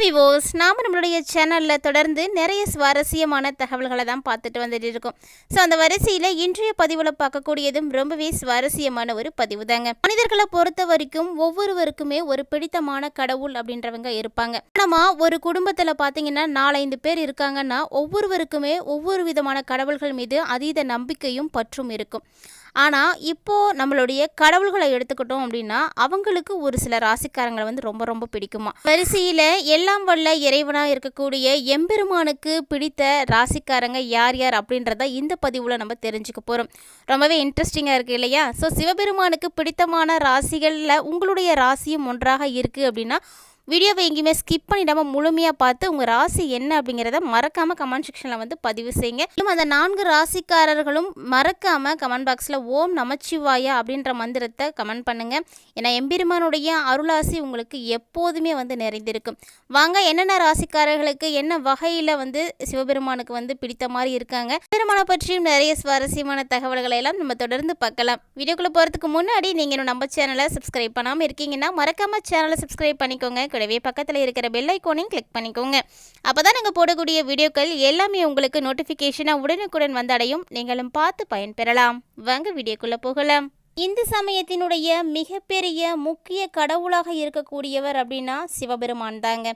விவோஸ் நாம் நம்மளுடைய சேனலில் தொடர்ந்து நிறைய சுவாரஸ்யமான தகவல்களை தான் பார்த்துட்டு வந்துட்டு இருக்கோம் ஸோ அந்த வரிசையில் இன்றைய பதிவில் பார்க்கக்கூடியதும் ரொம்பவே சுவாரஸ்யமான ஒரு பதிவு தாங்க. மனிதர்களை பொறுத்த வரைக்கும் ஒவ்வொருவருக்குமே ஒரு பிடித்தமான கடவுள் அப்படின்றவங்க இருப்பாங்க. நம்ம ஒரு குடும்பத்தில் பார்த்தீங்கன்னா நாலஞ்சு பேர் இருக்காங்கன்னா ஒவ்வொருவருக்குமே ஒவ்வொரு விதமான கடவுள்கள் மீது அதீத நம்பிக்கையும் பற்றும் இருக்கும். ஆனால் இப்போது நம்மளுடைய கடவுள்களை எடுத்துக்கிட்டோம் அப்படின்னா அவங்களுக்கு ஒரு சில ராசிக்காரங்களை வந்து ரொம்ப ரொம்ப பிடிக்குமா? வரிசையில் எல்லாம் வல்ல இறைவனாக இருக்கக்கூடிய எம்பெருமானுக்கு பிடித்த ராசிக்காரங்க யார் யார் அப்படின்றத இந்த பதிவில் நம்ம தெரிஞ்சுக்க போகிறோம் ரொம்பவே இன்ட்ரெஸ்டிங்காக இருக்குது இல்லையா? ஸோ சிவபெருமானுக்கு பிடித்தமான ராசிகளில் உங்களுடைய ராசியும் ஒன்றாக இருக்குது அப்படின்னா வீடியோவை எங்கேயுமே ஸ்கிப் பண்ணிடாமல் முழுமையாக பார்த்து உங்கள் ராசி என்ன அப்படிங்கிறத மறக்காமல் கமெண்ட் செக்ஷனில் வந்து பதிவு செய்யுங்க. இன்னும் அந்த நான்கு ராசிக்காரர்களும் மறக்காமல் கமெண்ட் பாக்ஸில் ஓம் நமச்சிவாயா அப்படின்ற மந்திரத்தை கமெண்ட் பண்ணுங்கள் ஏன்னா எம்பெருமானுடைய அருளாசி உங்களுக்கு எப்போதுமே வந்து நிறைந்திருக்கும். வாங்க என்னென்ன ராசிக்காரர்களுக்கு என்ன வகையில் வந்து சிவபெருமானுக்கு வந்து பிடித்த மாதிரி இருக்காங்க? பெருமானை பற்றியும் நிறைய சுவாரஸ்யமான தகவல்களை எல்லாம் நம்ம தொடர்ந்து பார்க்கலாம். வீடியோக்குள்ளே போகிறதுக்கு முன்னாடி நீங்கள் நம்ம சேனலை சப்ஸ்கிரைப் பண்ணாமல் இருக்கீங்கன்னா மறக்காமல் சேனலை சப்ஸ்கிரைப் பண்ணிக்கோங்க. கூடவே பக்கத்தில் இருக்கிற பெல் ஐக்கோனையும் கிளிக் பண்ணிக்கோங்க. அப்போ தான் நாங்கள் போடக்கூடிய வீடியோக்கள் எல்லாமே உங்களுக்கு நோட்டிஃபிகேஷனாக உடனுக்குடன் வந்தடையும். நீங்களும் பார்த்து பயன்பெறலாம். வாங்க வீடியோக்குள்ளே போகலாம். இந்து சமயத்தினுடைய மிகப்பெரிய முக்கிய கடவுளாக இருக்கக்கூடியவர் அப்படின்னா சிவபெருமான் தாங்க.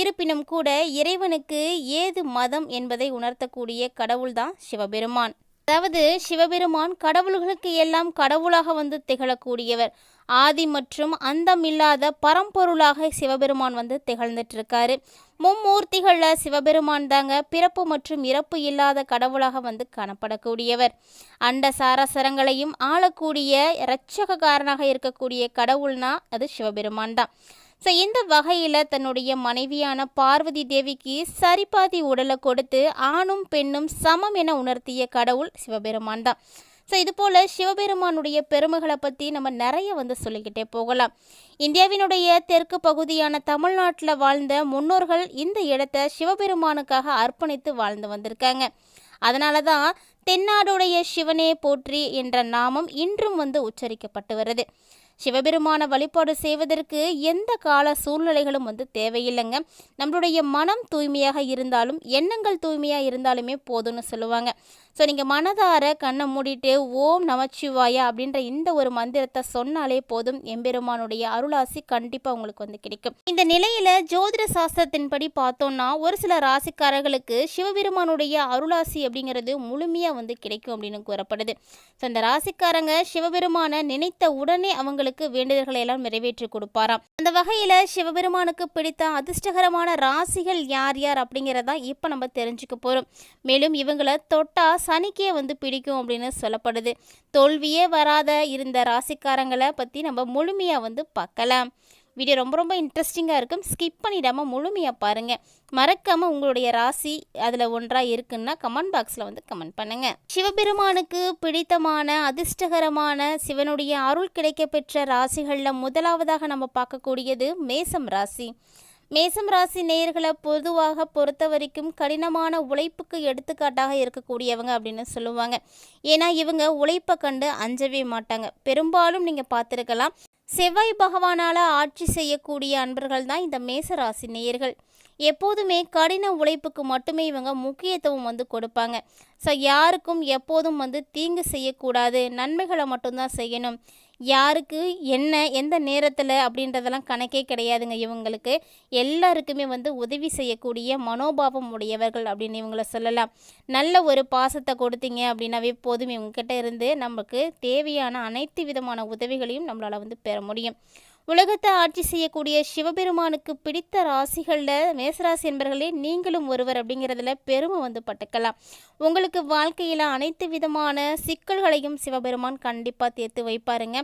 இருப்பினும் கூட இறைவனுக்கு ஏது மதம் என்பதை உணர்த்தக்கூடிய கடவுள் தான் சிவபெருமான். அதாவது சிவபெருமான் கடவுள்களுக்கு எல்லாம் கடவுளாக வந்து திகழக்கூடியவர். ஆதி மற்றும் அந்தமில்லாத பரம்பொருளாக சிவபெருமான் வந்து திகழ்ந்துட்டு இருக்காரு மும்மூர்த்திகளில் சிவபெருமான் தாங்க பிறப்பு மற்றும் இறப்பு இல்லாத கடவுளாக வந்து காணப்படக்கூடியவர். அண்ட சாரசரங்களையும் ஆளக்கூடிய இரட்சகக்காரனாக இருக்கக்கூடிய கடவுள்னா அது சிவபெருமான் தான். ஸோ இந்த வகையில் தன்னுடைய மனைவியான பார்வதி தேவிக்கு சரிபாதி உடலை கொடுத்து ஆணும் பெண்ணும் சமம் என உணர்த்திய கடவுள் சிவபெருமான் தான். ஸோ இது போல் சிவபெருமானுடைய பெருமைகளை பற்றி நம்ம நிறைய வந்து சொல்லிக்கிட்டே போகலாம். இந்தியாவினுடைய தெற்கு பகுதியான தமிழ்நாட்டில் வாழ்ந்த முன்னோர்கள் இந்த இடத்தை சிவபெருமானுக்காக அர்ப்பணித்து வாழ்ந்து வந்திருக்காங்க. அதனால தான் தென்னாடுடைய சிவனே போற்றி என்ற நாமம் இன்றும் வந்து உச்சரிக்கப்பட்டு வருது. சிவபெருமான வழிபாடு செய்வதற்கு எந்த கால சூழ்நிலைகளும் வந்து தேவையில்லைங்க. நம்மளுடைய மனம் தூய்மையாக இருந்தாலும் எண்ணங்கள் தூய்மையாக இருந்தாலுமே போதும்னு சொல்லுவாங்க. ஸோ நீங்கள் மனதார கண்ணை மூடிட்டு ஓம் நமச்சிவாயா அப்படின்ற இந்த ஒரு மந்திரத்தை சொன்னாலே போதும். எம்பெருமானுடைய அருளாசி கண்டிப்பாக உங்களுக்கு வந்து கிடைக்கும். இந்த நிலையில் ஜோதிட சாஸ்திரத்தின்படி பார்த்தோம்னா ஒரு சில ராசிக்காரர்களுக்கு சிவபெருமானுடைய அருளாசி அப்படிங்கிறது முழுமையாக வந்து கிடைக்கும் அப்படின்னு கூறப்படுது. ஸோ இந்த ராசிக்காரங்க சிவபெருமானை நினைத்த உடனே அவங்களுக்கு வேண்டுதல்களை எல்லாம் நிறைவேற்றி கொடுப்பாராம். அந்த வகையில் சிவபெருமானுக்கு பிடித்த அதிர்ஷ்டகரமான ராசிகள் யார் யார் அப்படிங்கிறதா இப்போ நம்ம தெரிஞ்சுக்க போகிறோம் மேலும் இவங்களை தொட்டா சனிக்கே வந்து பிடிக்கும் அப்படின்னு சொல்லப்படுது. தோல்வியே வராத இருந்த ராசிக்காரங்களை பற்றி நம்ம முழுமையாக வந்து பார்க்கலாம். வீடியோ ரொம்ப ரொம்ப இன்ட்ரெஸ்டிங்காக இருக்கும். ஸ்கிப் பண்ணிடாமல் முழுமையாக பாருங்கள் மறக்காமல் உங்களுடைய ராசி அதில் ஒன்றாக இருக்குன்னா கமெண்ட் பாக்ஸில் வந்து கமெண்ட் பண்ணுங்கள் சிவபெருமானுக்கு பிடித்தமான அதிர்ஷ்டகரமான சிவனுடைய அருள் கிடைக்க பெற்ற ராசிகளில் முதலாவதாக நம்ம பார்க்கக்கூடியது மேசம் ராசி. மேசம் ராசி நேயர்களை பொதுவாக பொறுத்த வரைக்கும் கடினமான உழைப்புக்கு எடுத்துக்காட்டாக இருக்கக்கூடியவங்க அப்படின்னு சொல்லுவாங்க. ஏன்னா இவங்க உழைப்பை கண்டு அஞ்சவே மாட்டாங்க. பெரும்பாலும் நீங்கள் பார்த்துருக்கலாம். செவ்வாய் பகவானால் ஆட்சி செய்யக்கூடிய அன்பர்கள் தான் இந்த மேசராசி நேயர்கள். எப்போதுமே கடின உழைப்புக்கு மட்டுமே இவங்க முக்கியத்துவம் வந்து கொடுப்பாங்க. ஸோ யாருக்கும் எப்போதும் வந்து தீங்கு செய்யக்கூடாது. நன்மைகளை மட்டும்தான் செய்யணும். யாருக்கு என்ன எந்த நேரத்தில் அப்படின்றதெல்லாம் கணக்கே கிடையாதுங்க இவங்களுக்கு. எல்லாருக்குமே வந்து உதவி செய்யக்கூடிய மனோபாவம் உடையவர்கள் அப்படின்னு இவங்கள சொல்லலாம். நல்ல ஒரு பாசத்தை கொடுத்தீங்க அப்படின்னாவே போதும். இவங்ககிட்ட இருந்து நமக்கு தேவையான அனைத்து விதமான உதவிகளையும் நம்மளால் வந்து பெற முடியும். உலகத்தை ஆட்சி செய்யக்கூடிய சிவபெருமானுக்கு பிடித்த ராசிகளில் மேசராசி என்பர்களே நீங்களும் ஒருவர் அப்படிங்கிறதுல பெருமை வந்து பட்டுக்கலாம். உங்களுக்கு வாழ்க்கையில் அனைத்து விதமான சிக்கல்களையும் சிவபெருமான் கண்டிப்பாக தீர்த்து வைப்பாருங்க.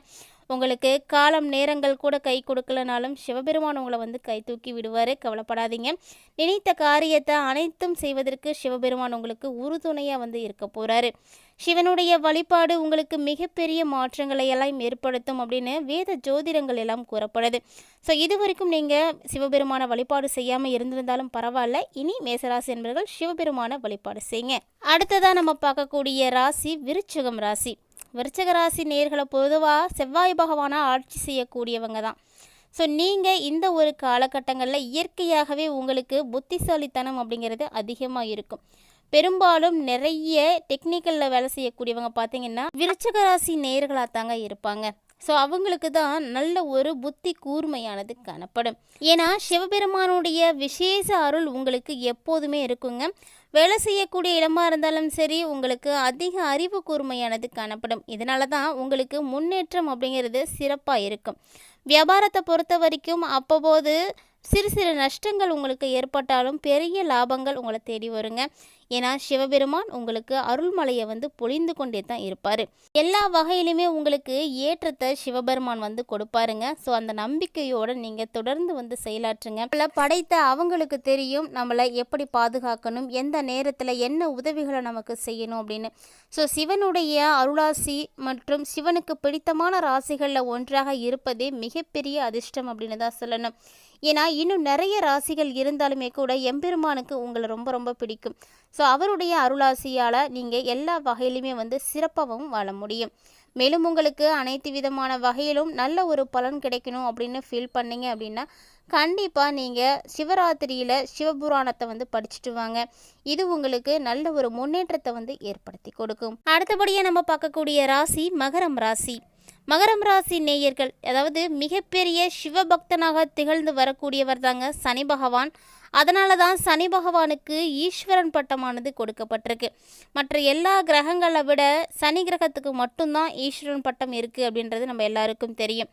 உங்களுக்கு காலம் நேரங்கள் கூட கை கொடுக்கலனாலும் சிவபெருமான் உங்களை வந்து கை தூக்கி விடுவார் கவலைப்படாதீங்க. நினைத்த காரியத்தை அனைத்தும் செய்வதற்கு சிவபெருமான் உங்களுக்கு உறுதுணையாக வந்து இருக்க போகிறாரு சிவனுடைய வழிபாடு உங்களுக்கு மிகப்பெரிய மாற்றங்களை எல்லாம் ஏற்படுத்தும் அப்படின்னு வேத ஜோதிடங்கள் எல்லாம் கூறப்படுது. ஸோ இது வரைக்கும் நீங்கள் சிவபெருமான வழிபாடு செய்யாமல் இருந்திருந்தாலும் பரவாயில்ல. இனி மேசராசி என்பவர்கள் சிவபெருமான வழிபாடு செய்யுங்க. அடுத்ததாக நம்ம பார்க்கக்கூடிய ராசி விருச்சகம் ராசி. விருச்சக ராசி நேர்களை பொதுவாக செவ்வாய் பகவானாக ஆட்சி செய்யக்கூடியவங்க தான். ஸோ நீங்கள் இந்த ஒரு காலகட்டங்களில் இயற்கையாகவே உங்களுக்கு புத்திசாலித்தனம் அப்படிங்கிறது அதிகமாக இருக்கும். பெரும்பாலும் நிறைய டெக்னிக்கலில் வேலை செய்யக்கூடியவங்க பார்த்தீங்கன்னா விருச்சக ராசி நேர்களாக தாங்க இருப்பாங்க. ஸோ அவங்களுக்கு தான் நல்ல ஒரு புத்தி கூர்மையானது காணப்படும். ஏன்னா சிவபெருமானுடைய விசேஷ அருள் உங்களுக்கு எப்போதுமே இருக்குங்க. வேலை செய்யக்கூடிய இடமா இருந்தாலும் சரி உங்களுக்கு அதிக அறிவு கூர்மையானது காணப்படும். இதனால தான் உங்களுக்கு முன்னேற்றம் அப்படிங்கிறது சிறப்பாக இருக்கும். வியாபாரத்தை பொறுத்த வரைக்கும் அப்போது சிறு சிறு நஷ்டங்கள் உங்களுக்கு ஏற்பட்டாலும் பெரிய லாபங்கள் உங்களை தேடி வருங்க. ஏன்னா சிவபெருமான் உங்களுக்கு அருள்மலையை வந்து பொழிந்து கொண்டே தான் இருப்பார். எல்லா வகையிலுமே உங்களுக்கு ஏற்றத்தை சிவபெருமான் வந்து கொடுப்பாருங்க. ஸோ அந்த நம்பிக்கையோடு நீங்கள் தொடர்ந்து வந்து செயலாற்றுங்க. நம்மளை படைத்த அவங்களுக்கு தெரியும் நம்மளை எப்படி பாதுகாக்கணும் எந்த நேரத்தில் என்ன உதவிகளை நமக்கு செய்யணும் அப்படின்னு. ஸோ சிவனுடைய அருளாசி மற்றும் சிவனுக்கு பிடித்தமான ராசிகளில் ஒன்றாக இருப்பதே மிகப்பெரிய அதிர்ஷ்டம் அப்படின்னு தான் சொல்லணும். ஏன்னா இன்னும் நிறைய ராசிகள் இருந்தாலுமே கூட எம்பெருமானுக்கு உங்களை ரொம்ப ரொம்ப பிடிக்கும். ஸோ அவருடைய அருளாசியால் நீங்கள் எல்லா வகையிலுமே வந்து சிறப்பாகவும் வாழ முடியும். மேலும் உங்களுக்கு அனைத்து விதமான வகையிலும் நல்ல ஒரு பலன் கிடைக்கணும் அப்படின்னு ஃபீல் பண்ணீங்க அப்படின்னா கண்டிப்பாக நீங்கள் சிவராத்திரியில் சிவபுராணத்தை வந்து படிச்சுட்டு வாங்க. இது உங்களுக்கு நல்ல ஒரு முன்னேற்றத்தை வந்து ஏற்படுத்தி கொடுக்கும். அடுத்தபடியாக நம்ம பார்க்கக்கூடிய ராசி மகரம் ராசி. மகரம் ராசி நேயர்கள் அதாவது மிகப்பெரிய சிவபக்தனாக திகழ்ந்து வரக்கூடியவர் தாங்க சனி பகவான். அதனால தான் சனி பகவானுக்கு ஈஸ்வரன் பட்டமானது கொடுக்கப்பட்டிருக்கு. மற்ற எல்லா கிரகங்களை விட சனி கிரகத்துக்கு மட்டும்தான் ஈஸ்வரன் பட்டம் இருக்குது அப்படின்றது நம்ம எல்லாருக்கும் தெரியும்.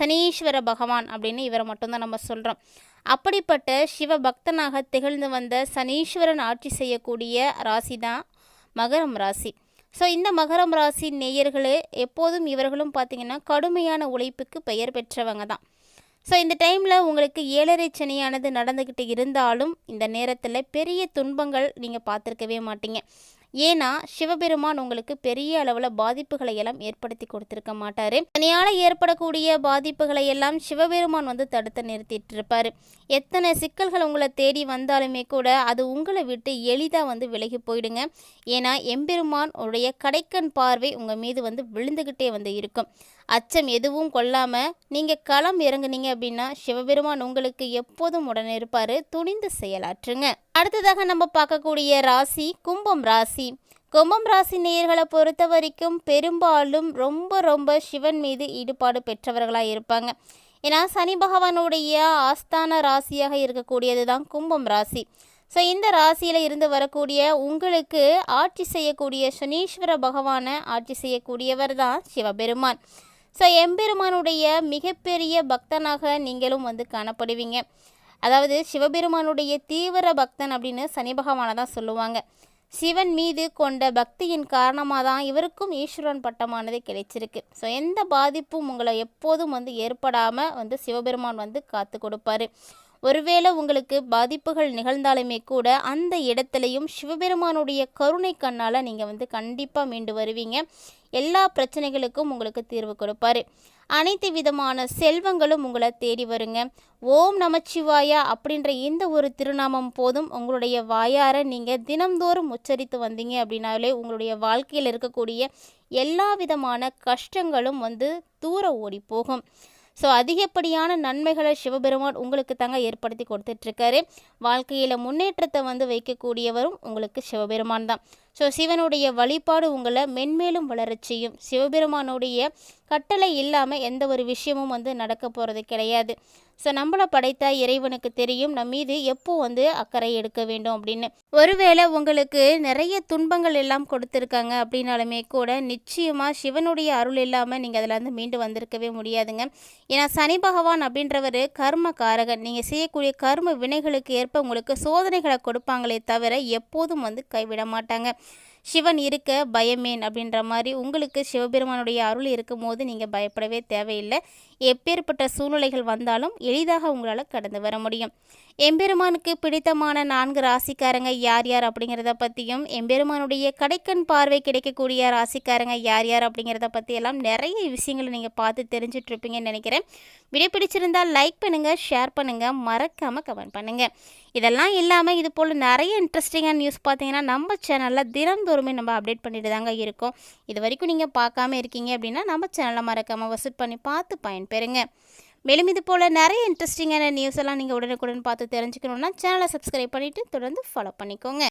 சனீஸ்வர பகவான் அப்படின்னு இவரை மட்டும்தான் நம்ம சொல்கிறோம் அப்படிப்பட்ட சிவ பக்தனாக திகழ்ந்து வந்த சனீஸ்வரன் ஆட்சி செய்யக்கூடிய ராசி தான் மகரம் ராசி. ஸோ இந்த மகரம் ராசி நேயர்களே எப்போதும் இவர்களும் பார்த்திங்கன்னா கடுமையான உழைப்புக்கு பெயர் பெற்றவங்க தான். ஸோ இந்த டைமில் உங்களுக்கு ஏழரை சனியானது நடந்துக்கிட்டு இருந்தாலும் இந்த நேரத்தில் பெரிய துன்பங்கள் நீங்கள் பார்த்துருக்கவே மாட்டீங்க. ஏன்னா சிவபெருமான் உங்களுக்கு பெரிய அளவில் பாதிப்புகளை எல்லாம் ஏற்படுத்தி கொடுத்துருக்க மாட்டார். தனியால் ஏற்படக்கூடிய பாதிப்புகளை எல்லாம் சிவபெருமான் வந்து தடுத்து நிறுத்திட்டு இருப்பார் எத்தனை சிக்கல்கள் உங்களை தேடி வந்தாலுமே கூட அது உங்களை விட்டு எளிதாக வந்து விலகி போயிடுங்க. ஏன்னா எம்பெருமான் உடைய கடைக்கண் பார்வை உங்கள் மீது வந்து விழுந்துக்கிட்டே வந்து இருக்கும். அச்சம் எதுவும் கொள்ளாமல் நீங்கள் களம் இறங்குனீங்க அப்படின்னா சிவபெருமான் உங்களுக்கு எப்போதும் உடனே இருப்பார். துணிந்து செயலாற்றுங்க. அடுத்ததாக நம்ம பார்க்கக்கூடிய ராசி கும்பம் ராசி. கும்பம் ராசி நேயர்களை பொறுத்த வரைக்கும் பெரும்பாலும் ரொம்ப ரொம்ப சிவன் மீது ஈடுபாடு பெற்றவர்களாக இருப்பாங்க. ஏன்னா சனி பகவானுடைய ஆஸ்தான ராசியாக இருக்கக்கூடியது தான் கும்பம் ராசி. ஸோ இந்த ராசியில் இருந்து வரக்கூடிய உங்களுக்கு ஆட்சி செய்யக்கூடிய சனீஸ்வர பகவானை ஆட்சி செய்யக்கூடியவர் தான் சிவபெருமான். ஸோ எம்பெருமானுடைய மிகப்பெரிய பக்தனாக நீங்களும் வந்து காணப்படுவீங்க. அதாவது சிவபெருமானுடைய தீவிர பக்தன் அப்படின்னு சனி பகவானை தான் சொல்லுவாங்க. சிவன் மீது கொண்ட பக்தியின் காரணமாக தான் இவருக்கும் ஈஸ்வரன் பட்டமானது கிடைச்சிருக்கு. ஸோ எந்த பாதிப்பும் உங்களை எப்போதும் வந்து ஏற்படாமல் வந்து சிவபெருமான் வந்து காத்து கொடுப்பாரு. ஒருவேளை உங்களுக்கு பாதிப்புகள் நிகழ்ந்தாலுமே கூட அந்த இடத்துலையும் சிவபெருமானுடைய கருணை கண்ணால் நீங்கள் வந்து கண்டிப்பாக மீண்டு வருவீங்க. எல்லா பிரச்சனைகளுக்கும் உங்களுக்கு தீர்வு கொடுப்பாரு. அனைத்து விதமான செல்வங்களும் உங்களை தேடி வருங்க. ஓம் நமச்சிவாயா அப்படின்ற இந்த ஒரு திருநாமம் போதும் உங்களுடைய வாயார நீங்கள் தினம்தோறும் உச்சரித்து வந்தீங்க அப்படின்னாலே உங்களுடைய வாழ்க்கையில் இருக்கக்கூடிய எல்லா விதமான கஷ்டங்களும் வந்து தூர ஓடி போகும். ஸோ அதிகப்படியான நன்மைகளை சிவபெருமான் உங்களுக்கு தாங்க ஏற்படுத்தி கொடுத்துட்ருக்காரு. வாழ்க்கையில் முன்னேற்றத்தை வந்து வைக்கக்கூடியவரும் உங்களுக்கு சிவபெருமான் தான். ஸோ சிவனுடைய வழிபாடு உங்களை மென்மேலும் வளர்ச்சியும் சிவபெருமானுடைய கட்டளை இல்லாமல் எந்த ஒரு விஷயமும் வந்து நடக்க போகிறது கிடையாது. ஸோ நம்மளை படைத்த இறைவனுக்கு தெரியும் நம் மீது எப்போ வந்து அக்கறை எடுக்க வேண்டும் அப்படின்னு. ஒருவேளை உங்களுக்கு நிறைய துன்பங்கள் எல்லாம் கொடுத்துருக்காங்க அப்படின்னாலுமே கூட நிச்சயமாக சிவனுடைய அருள் இல்லாமல் நீங்கள் அதில் வந்து மீண்டு வந்திருக்கவே முடியாதுங்க. ஏன்னா சனி பகவான் அப்படின்றவர் கர்ம காரகன். நீங்கள் செய்யக்கூடிய கர்ம வினைகளுக்கு ஏற்ப உங்களுக்கு சோதனைகளை கொடுப்பாங்களே தவிர எப்போதும் வந்து கைவிட மாட்டாங்க. சிவன் இருக்க பயமேன் அப்படின்ற மாதிரி உங்களுக்கு சிவபெருமானுடைய அருள் இருக்கும் போது நீங்கள் பயப்படவே தேவையில்லை. எப்பேற்பட்ட சூழ்நிலைகள் வந்தாலும் எளிதாக உங்களால் கடந்து வர முடியும். எம்பெருமானுக்கு பிடித்தமான நான்கு ராசிக்காரங்க யார் யார் அப்படிங்கிறத பற்றியும் எம்பெருமானுடைய கடைக்கண் பார்வை கிடைக்கக்கூடிய ராசிக்காரங்க யார் யார் அப்படிங்கிறத பற்றியெல்லாம் நிறைய விஷயங்களை நீங்கள் பார்த்து தெரிஞ்சிட்ருப்பீங்கன்னு நினைக்கிறேன். வீடியோ பிடிச்சிருந்தால் லைக் பண்ணுங்கள் ஷேர் பண்ணுங்கள் மறக்காமல் கமெண்ட் பண்ணுங்கள் இதெல்லாம் இல்லாமல் இது போல் நிறைய இன்ட்ரெஸ்டிங்கான நியூஸ் பார்த்தீங்கன்னா நம்ம சேனலில் தினந்தோறுமே நம்ம அப்டேட் பண்ணிட்டு தாங்க இருக்கோம். இது வரைக்கும் நீங்கள் பார்க்காம இருக்கீங்க அப்படின்னா நம்ம சேனலை மறக்காமல் விசிட் பண்ணி பார்த்து பயன்பெறுங்க மேலும் இது போல் நிறைய இன்ட்ரெஸ்டிங்கான நியூஸ் எல்லாம் நீங்கள் உடனுக்குடன் பார்த்து தெரிஞ்சுக்கணுன்னா சேனலை சப்ஸ்கிரைப் பண்ணிவிட்டு தொடர்ந்து ஃபாலோ பண்ணிக்கோங்க.